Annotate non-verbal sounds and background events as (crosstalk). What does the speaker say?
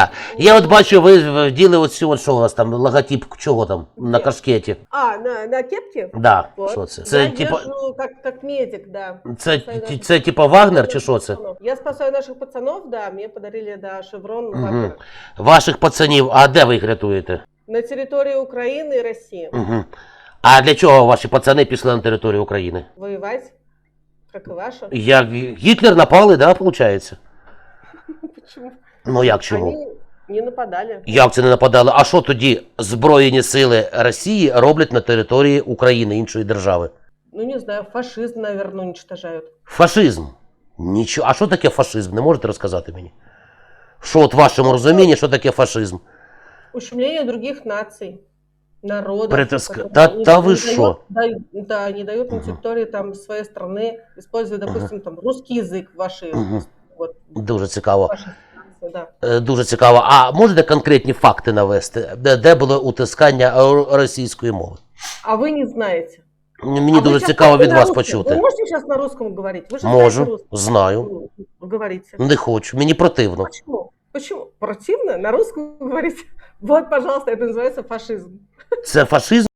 Да. Я от бачу, ви вділи оцю, от що у вас там, логотип чого там на кашкеті. А, на, на кепке? Да, Вот. що це? Я Це типа, езжу как, как медик, да. це, це, це типа Вагнер чи що це? Я спасаю наших пацанов, да, мне подарили, да, шеврон Угу. Вагнера. Ваших пацанів, а де ви їх рятуєте? На территории Украины и России. Угу. А для чого ваші пацани пішли на територію України? Воевать, как и ваша. Як Гітлер напали, да, виходить? (laughs) Почему? Ну як чому? Они не нападали. Як це не нападали? А що тоді Збройні сили Росії роблять на території України, іншої держави? Ну, не знаю, фашизм, наверное, уничтожают. Фашизм. Нічого. А що таке фашизм? Не можете розказати мені? Що от в вашому розумінні, що таке фашизм? Ущемление других наций, народов. Притиск- которые Да- не- да не вы дают- шо? да- Да, не дают на Мгм. территории там своей страны, используя, допустим, там русский язык ваши, Мгм. вот, Дуже цікаво. ваши станции, да. Е, Дуже цікаво. А можете конкретні факти навести, де, де було утискання е, російської мови? А вы не знаете. Мені А вы дуже щас цікаво можете від на вас русском? почути. Вы можете сейчас на русском говорить? Вы же знаете Можу, русский. знаю. Ну, Говорите. Не хочу, мені противно. Почему? Почему? Противно? На русском говорить? Вот, пожалуйста, это называется фашизм. Це фашизм.